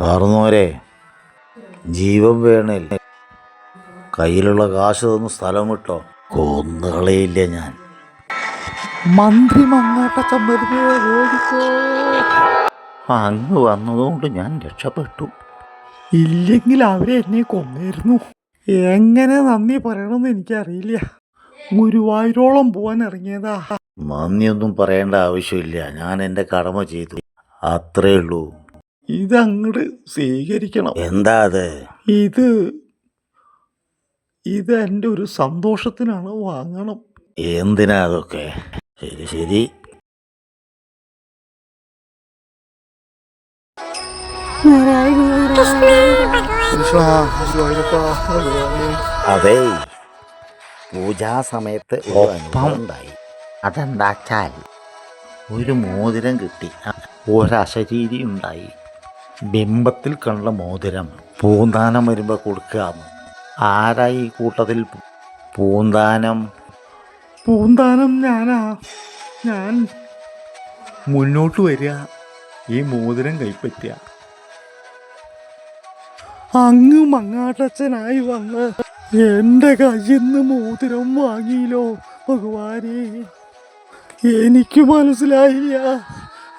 കാർന്നോരെ ജീവൻ വേണേൽ കയ്യിലുള്ള കാശ് തന്ന് സ്ഥലം വിട്ടോ. കൊന്നുകളയില്ല ഞാൻ. മന്ത്രി മങ്ങാട്ടച്ചൻ അങ്ങ് വന്നതുകൊണ്ട് ഞാൻ രക്ഷപ്പെട്ടു. ഇല്ലെങ്കിൽ അവരെ എന്നെ കൊന്നിരുന്നു. എങ്ങനെ നന്ദി പറയണമെന്ന് എനിക്കറിയില്ല. ഗുരുവായൂരോളം പോവാൻ ഇറങ്ങിയതാ. നന്ദിയൊന്നും പറയേണ്ട ആവശ്യമില്ല. ഞാൻ എന്റെ കടമ ചെയ്തു. അത്രേ ഉള്ളൂ. ഇതങ്ങട് സ്വീകരിക്കണം. എന്താ അത്? ഇത് ഇത് എന്റെ ഒരു സന്തോഷത്തിനാണ് വാങ്ങണം. എന്തിനാ അതൊക്കെ? ശരി ശരി. അതെ പൂജാ സമയത്ത് ഒരു അനുഭവം ഉണ്ടായി. അതെന്താച്ചാൽ ഒരു മോതിരം കിട്ടി. ഒരശരീരി ഉണ്ടായി. ബിംബത്തിൽ കണ്ട മോതിരം പൂന്താനം വരുമ്പോൾ കൊടുക്കുക. ആരായി കൂട്ടത്തിൽ പൂന്താനം? പൂന്താനം ഞാനാ. ഞാൻ മുന്നോട്ട് വരിക. ഈ മോതിരം കൈപ്പറ്റുക. അങ്ങ് മങ്ങാട്ടച്ഛനായി വന്ന് എന്റെ കയ്യിൽ നിന്ന് മോതിരം വാങ്ങിയില്ലോ ഭഗവാനെ. എനിക്ക് മനസ്സിലായില്ല.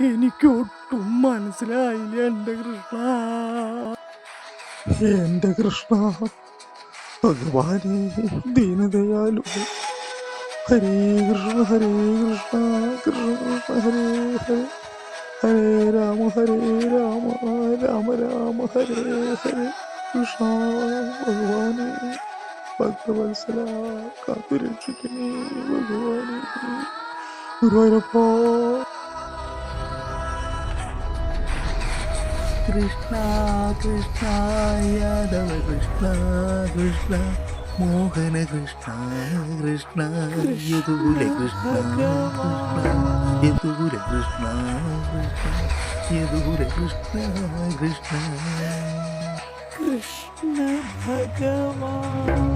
എനിക്ക് ഒട്ടും മനസ്സിലായില്ല എന്റെ കൃഷ്ണ? എന്റെ കൃഷ്ണ ഭഗവാനെ ദീനദയാലു. ഹരേ കൃഷ്ണ ഹരേ കൃഷ്ണ കൃഷ്ണ കൃഷ്ണ ഹരേ ഹരേ. ഹരേ രാമ ഹരേ രാമ രാമ രാമ ഹരേ ഹരേ കൃഷ്ണ ഭഗവാനെ. ഭക്തവത്സല കാത്തുരക്ഷിക്കണേ ഭഗവാനെ. ഗുരുവായൂരപ്പ കൃഷ്ണ കൃഷ്ണ യാദവ കൃഷ്ണ കൃഷ്ണ മോഹന കൃഷ്ണ കൃഷ്ണ യദുകുല കൃഷ്ണ കൃഷ്ണ യദുകുല കൃഷ്ണ കൃഷ്ണ യദുകുല കൃഷ്ണ കൃഷ്ണ. കൃഷ്ണ ഭഗവാൻ.